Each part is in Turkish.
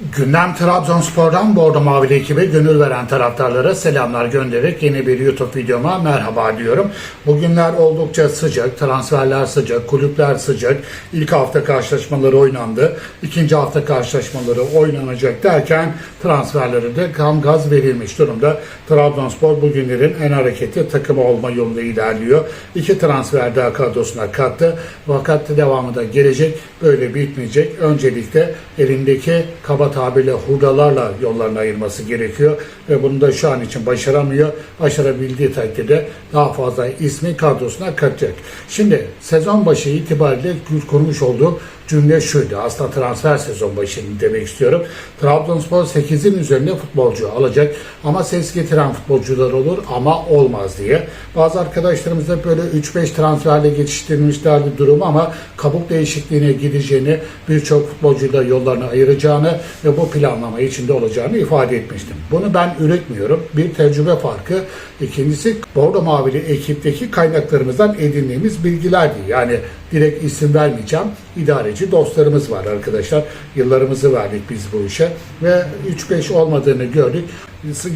Gündem Trabzonspor'dan Bordo Mavili ekibe gönül veren taraftarlara selamlar göndererek yeni bir YouTube videoma merhaba diyorum. Bugünler oldukça sıcak, transferler sıcak, kulüpler sıcak. İlk hafta karşılaşmaları oynandı. ikinci hafta karşılaşmaları oynanacak derken transferleri de kan gaz verilmiş durumda. Trabzonspor bugünlerin en hareketli takımı olma yolunda ilerliyor. İki transfer daha kadrosuna kattı. Fakat devamı da gelecek. Böyle bitmeyecek. Öncelikle elindeki kaba tabirle hurdalarla yollarını ayırması gerekiyor. Ve bunu da şu an için başaramıyor. Başarabildiği takdirde daha fazla ismi kadrosuna katacak. Şimdi sezon başı itibariyle kurmuş olduğu cümle şuydu. Aslında transfer sezon başı demek istiyorum. Trabzonspor 8'in üzerinde futbolcu alacak ama ses getiren futbolcular olur ama olmaz diye. Bazı arkadaşlarımız da böyle 3-5 transferle geçiştirmişlerdi durumu ama kabuk değişikliğine gideceğini, birçok futbolcuyla yollarını ayıracağını ve bu planlama içinde olacağını ifade etmiştim. Bunu ben üretmiyorum. Bir tecrübe farkı. İkincisi Bordo Mavili ekipteki kaynaklarımızdan edindiğimiz bilgilerdi. Yani direkt isim vermeyeceğim. İdareci dostlarımız var arkadaşlar. Yıllarımızı verdik biz bu işe ve 3-5 olmadığını gördük.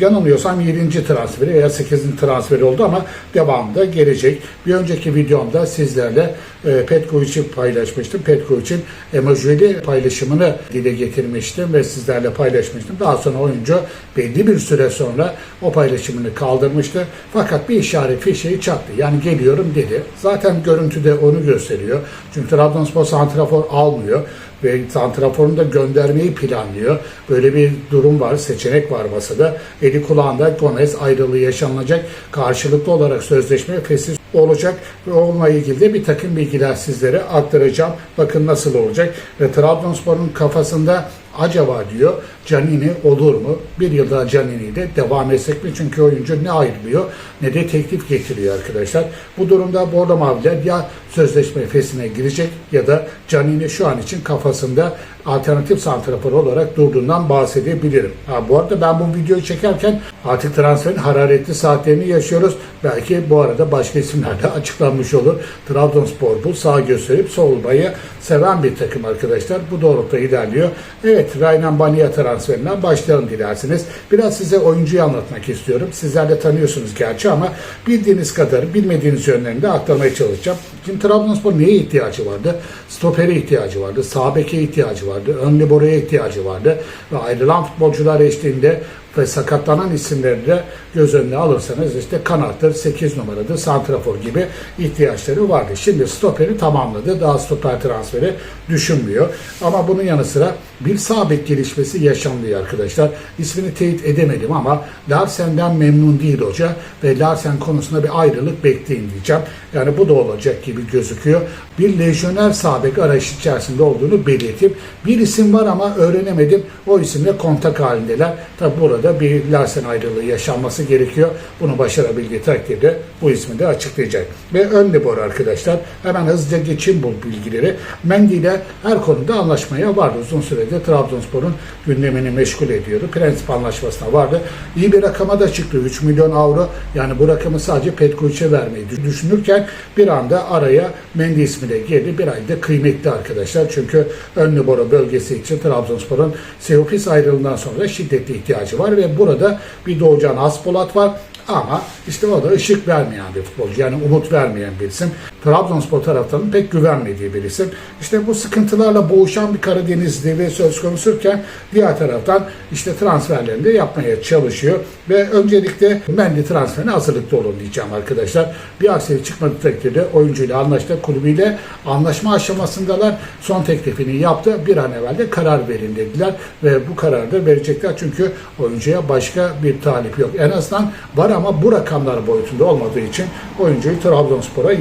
Yanılmıyorsam 7. transferi veya 8. transferi oldu ama devamında gelecek. Bir önceki videomda sizlerle e, Petkovic'i paylaşmıştım. Petkovic'in emojili paylaşımını dile getirmiştim ve sizlerle paylaşmıştım. Daha sonra oyuncu belli bir süre sonra o paylaşımını kaldırmıştı. Fakat bir işaret fişeği çaktı. Yani geliyorum dedi. Zaten görüntüde onu gösteriyor. Çünkü Trabzonspor santrafor almıyor ve santraforunu da göndermeyi planlıyor. Böyle bir durum var, seçenek var masada. Eli kulağında Gomez ayrılığı yaşanacak. Karşılıklı olarak sözleşme fesih olacak ve onunla ilgili de bir takım bilgiler sizlere aktaracağım. Bakın nasıl olacak. Ve Trabzonspor'un kafasında acaba diyor Canini olur mu? Bir yıl daha Canini ile devam etsek mi? Çünkü oyuncu ne ayrılıyor ne de teklif getiriyor arkadaşlar. Bu durumda Bordo Maviler ya sözleşme fesine girecek ya da Canini şu an için kafasında alternatif santrafor olarak durduğundan bahsedebilirim. Ha, bu arada ben bu videoyu çekerken artık transferin hararetli saatlerini yaşıyoruz. Belki bu arada başka isimler de açıklanmış olur. Trabzonspor bu sağ gösterip solmayı seven bir takım arkadaşlar. Bu doğrultuda ilerliyor. Evet Raynan Bania transferinden başlayalım dilerseniz. Biraz size oyuncuyu anlatmak istiyorum. Sizler de tanıyorsunuz gerçi ama bildiğiniz kadar bilmediğiniz yönlerinde aktarmaya çalışacağım. Şimdi Trabzonspor neye ihtiyacı vardı? Stopere ihtiyacı vardı. Sağ beke ihtiyacı vardı. Ön liberoya ihtiyacı vardı. Ve ayrılan futbolcular eşliğinde ve sakatlanan isimleri de göz önüne alırsanız işte kanattır, 8 numaradır, santrafor gibi ihtiyaçları vardı. Şimdi stoperi tamamladı. Daha stoper transferi düşünmüyor. Ama bunun yanı sıra bir sağ bek gelişmesi yaşandı arkadaşlar. İsmini teyit edemedim ama Larsen'den memnun değil hoca ve Larsen konusunda bir ayrılık bekleyin diyeceğim. Yani bu da olacak gibi gözüküyor. Bir lejyoner sağ bek arayış içerisinde olduğunu belirtip bir isim var ama öğrenemedim. O isimle kontak halindeler. Tabi burada bir Larsen ayrılığı yaşanması gerekiyor. Bunu başarabildiği takdirde bu ismi de açıklayacak. Ve ön libero arkadaşlar. Hemen hızlıca geçeyim bu bilgileri. Mendy ile her konuda anlaşmaya vardı. Uzun süredir Trabzonspor'un gündemini meşgul ediyordu. Prensip anlaşmasına vardı. İyi bir rakama da çıktı. 3 milyon avro. Yani bu rakamı sadece Petkovic'e vermeyi düşünürken bir anda araya Mendy ismi de girdi. Bir ayda kıymetli arkadaşlar. Çünkü ön libero bölgesi için Trabzonspor'un Seopis ayrılığından sonra şiddetli ihtiyacı var ve burada bir Doğucan Aspolat var. Ama işte o da ışık vermeyen bir futbolcu. Yani umut vermeyen bir isim. Trabzonspor taraftarının pek güvenmediği bir isim. İşte bu sıkıntılarla boğuşan bir Karadeniz devi söz konusuyken diğer taraftan işte transferlerini de yapmaya çalışıyor. Ve öncelikle Mendy transferine hazırlıklı olun diyeceğim arkadaşlar. Bir aksilik çıkmadı takdirde oyuncuyla anlaştı. Kulübüyle anlaşma aşamasındalar. Son teklifini yaptı. Bir an evvel de karar verin dediler. Ve bu kararı da verecekler. Çünkü oyuncuya başka bir talip yok. En azından var ama bu rakamlar boyutunda olmadığı için oyuncuyu Trabzonspor'a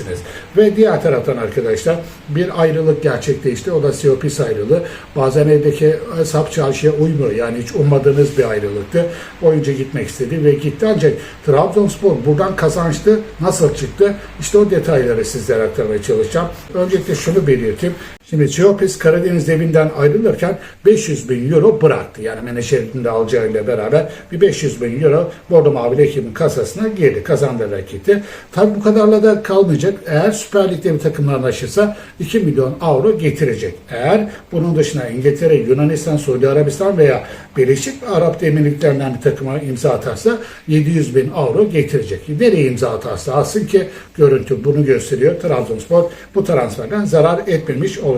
yazabilirsiniz. Ve diğer taraftan arkadaşlar bir ayrılık gerçekleşti. O da Siopis ayrılığı. Bazen evdeki hesap çarşıya uymuyor. Yani hiç ummadığınız bir ayrılıktı. Oyuncu gitmek istedi ve gitti. Ancak Trabzonspor buradan kazançtı. Nasıl çıktı? İşte o detayları sizlere aktarmaya çalışacağım. Öncelikle şunu belirteyim. Şimdi Chiopis Karadeniz evinden ayrılırken 500 bin euro bıraktı. Yani menajerinin de alacağıyla beraber bir 500 bin euro Bordo Mavili ekibin kasasına girdi. Kazandırarak gitti. Tabi bu kadarla da kalmayacak. Eğer Süper Lig'de bir takımla anlaşırsa 2 milyon avro getirecek. Eğer bunun dışında İngiltere, Yunanistan, Suudi Arabistan veya Birleşik Arap Emirlikleri'nden bir takıma imza atarsa 700 bin avro getirecek. Nereye imza atarsa alsın ki görüntü bunu gösteriyor. Trabzonspor bu transferden zarar etmemiş olacak.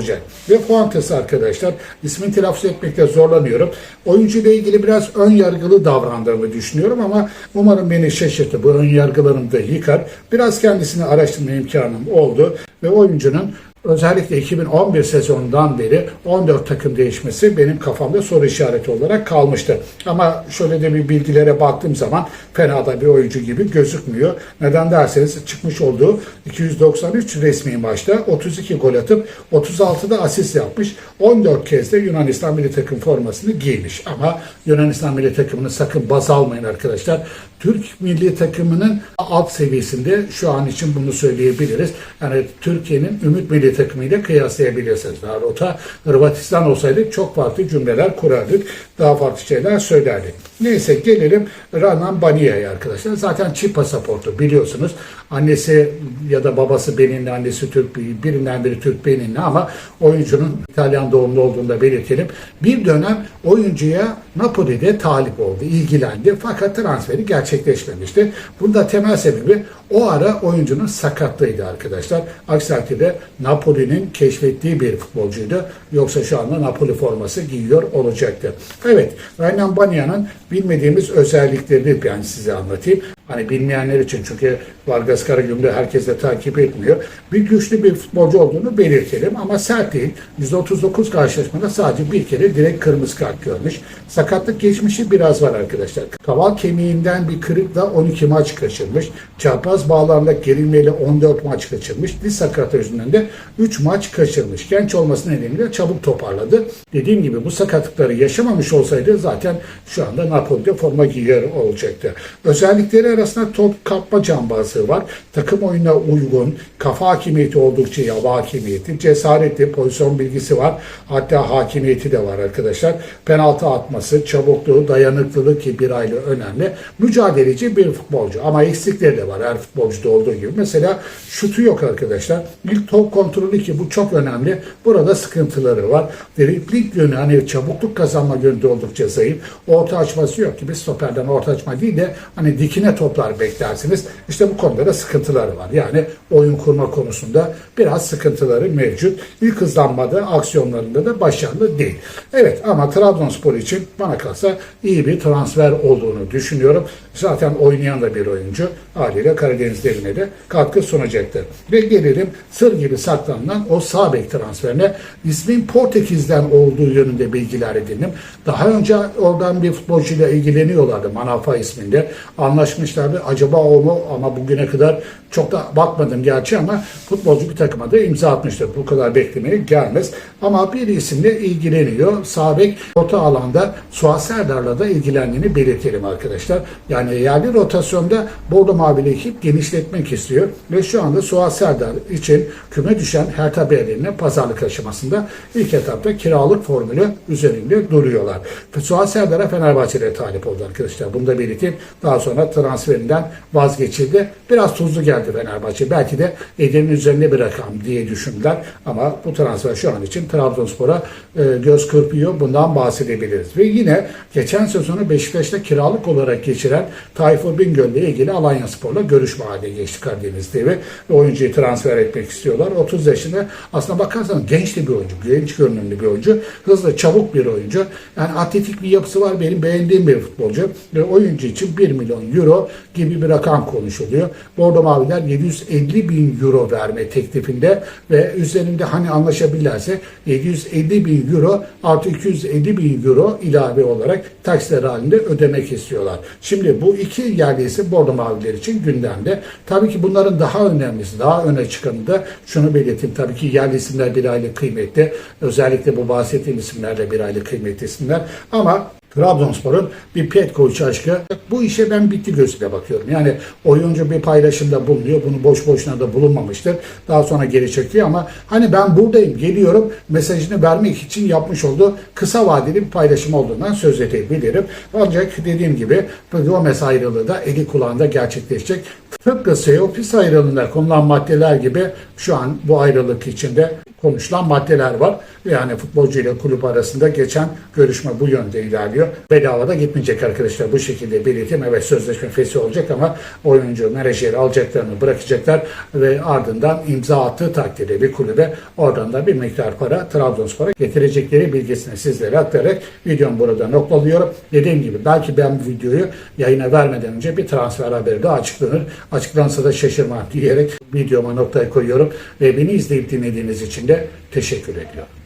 Ve Fuentes arkadaşlar ismini telaffuz etmekte zorlanıyorum. Oyuncu ile ilgili biraz ön yargılı davrandığımı düşünüyorum ama umarım beni şaşırtı. Bu ön yargılarımı da yıkar. Biraz kendisini araştırma imkanım oldu ve oyuncunun özellikle 2011 sezonundan beri 14 takım değişmesi benim kafamda soru işareti olarak kalmıştı. Ama şöyle de bir bilgilere baktığım zaman fena da bir oyuncu gibi gözükmüyor. Neden derseniz çıkmış olduğu 293 resmi maçta 32 gol atıp 36'da asist yapmış. 14 kez de Yunanistan milli takım formasını giymiş. Ama Yunanistan milli takımını sakın baz almayın arkadaşlar. Türk milli takımının alt seviyesinde şu an için bunu söyleyebiliriz. Yani Türkiye'nin Ümit milli takımıyla kıyaslayabilirsiniz. Daha rota Hırvatistan olsaydı çok farklı cümleler kurardık. Daha farklı şeyler söylerdik. Neyse gelelim Ranan Baniya'ya arkadaşlar. Zaten çift pasaportu biliyorsunuz. Annesi ya da babası Beninli, annesi Türk, birinden biri Türk Beninli ama oyuncunun İtalyan doğumlu olduğunu da belirtelim. Bir dönem oyuncuya Napoli'de talip oldu, ilgilendi fakat transferi gerçekleşmemişti. Bunda temel sebebi o ara oyuncunun sakatlığıydı arkadaşlar. Aksi takdirde Napoli'nin keşfettiği bir futbolcuydu. Yoksa şu anda Napoli forması giyiyor olacaktı. Evet, Raynan Banya'nın bilmediğimiz özelliklerini ben size anlatayım. Hani bilmeyenler için çünkü Vargas Karagümrük herkes de takip etmiyor. Bir güçlü bir futbolcu olduğunu belirtelim ama sert değil. %39 karşılaşmada sadece bir kere direkt kırmızı kart görmüş. Sakatlık geçmişi biraz var arkadaşlar. Kaval kemiğinden bir kırıkla 12 maç kaçırmış. Çapraz bağlarla gerilmeyle 14 maç kaçırmış. Diz sakatlığı yüzünden de 3 maç kaçırmış. Genç olması nedeniyle çabuk toparladı. Dediğim gibi bu sakatlıkları yaşamamış olsaydı zaten şu anda Napoli'de forma giyiyor olacaktı. Özellikleri arasında top kapma cambazlığı var. Takım oyununa uygun, kafa hakimiyeti oldukça hava hakimiyeti, cesaretli, pozisyon bilgisi var. Hatta hakimiyeti de var arkadaşlar. Penaltı atması, çabukluğu, dayanıklılığı ki bir aile önemli. Mücadeleci bir futbolcu ama eksikleri de var her futbolcuda olduğu gibi. Mesela şutu yok arkadaşlar. İlk top kontrolü ki bu çok önemli. Burada sıkıntıları var. Dripling yönü hani çabukluk kazanma yönünde oldukça zayıf. Orta açması yok ki biz stoperden orta açma değil de hani dikine toplar beklersiniz. İşte bu konuda da sıkıntıları var. Yani oyun kurma konusunda biraz sıkıntıları mevcut. İlk hızlanmada aksiyonlarında da başarılı değil. Evet ama Trabzonspor için bana kalsa iyi bir transfer olduğunu düşünüyorum. Zaten oynayan da bir oyuncu. Haliyle Karadeniz devine de katkı sunacaktır. Ve gelelim sır gibi saklanılan o sağ bek transferine. İsmin Portekiz'den olduğu yönünde bilgiler edindim. Daha önce oradan bir futbolcuyla ilgileniyorlardı. Manafa isminde. Anlaşmışlardı. Acaba o mu? Ama bugüne kadar çok da bakmadım gerçi ama futbolcu bir takıma da imza atmıştır. Bu kadar beklemeye gelmez. Ama bir isimle ilgileniyor. Sağ bek orta alanda Suat Serdar'la da ilgilendiğini belirtelim arkadaşlar. Yani yerli rotasyonda Bordo Mavili ekip genişletmek istiyor. Ve şu anda Suat Serdar için küme düşen Hertha Berlin'e pazarlık aşamasında ilk etapta kiralık formülü üzerinde duruyorlar. Suat Serdar'a Fenerbahçe'de talip oldu arkadaşlar. Bunu da belirteyim. Daha sonra transferinden vazgeçildi. Biraz tuzlu geldi Fenerbahçe. Belki de Edir'in üzerine bir rakam diye düşündüler. Ama bu transfer şu an için Trabzonspor'a e, göz kırpıyor. Bundan bahsedebiliriz. Ve yine geçen sezonu Beşiktaş'ta kiralık olarak geçiren Tayfur Bingöl ilgili Alanya Spor'la görüşme haline geçti Karadeniz. Ve oyuncuyu transfer etmek istiyorlar. 30 yaşında aslına bakarsanız genç de bir oyuncu. Genç görünümlü bir oyuncu. Hızlı, çabuk bir oyuncu. Yani atletik bir yapısı var. Benim beğendiğim bir futbolcu. Ve oyuncu için 1 milyon euro gibi bir rakam konuşuluyor. Bordo Maviler 750 bin euro verme teklifinde ve üzerinde hani anlaşabilirlerse 750 bin euro artı 250 bin euro ilave olarak taksiler halinde ödemek istiyorlar. Şimdi bu iki yerlisi Bordo Maviler için gündemde. Tabii ki bunların daha önemlisi, daha öne çıkanı da şunu belirteyim. Tabii ki yerli isimler bir aile kıymetli. Özellikle bu bahsettiğim isimlerle bir aile kıymetli isimler. Ama Trabzonspor'un bir Petkovic aşkı. Bu işe ben bitti gözüyle bakıyorum. Yani oyuncu bir paylaşımda bulunuyor. Bunu boş boşuna da bulunmamıştır. Daha sonra geri çekiyor ama hani ben buradayım, geliyorum mesajını vermek için yapmış olduğu kısa vadeli bir paylaşım olduğundan söz edebilirim. Ancak dediğim gibi Gomez ayrılığı da eli kulağında gerçekleşecek. Tıpkı Seopis ayrılığında konulan maddeler gibi şu an bu ayrılık içinde konuşulan maddeler var. Yani futbolcu ile kulüp arasında geçen görüşme bu yönde ilerliyor. Bedava da gitmeyecek arkadaşlar bu şekilde belirteyim. Evet sözleşme fesi olacak ama oyuncu menajeri alacaklarını bırakacaklar ve ardından imza attığı takdirde bir kulübe oradan da bir miktar para Trabzonspor'a getirecekleri bilgisini sizlere aktararak videomu burada noktalıyorum. Dediğim gibi belki ben bu videoyu yayına vermeden önce bir transfer haberi de açıklanır. Açıklansa da şaşırma diyerek videoma noktayı koyuyorum ve beni izleyip dinlediğiniz için de teşekkür ediyorum.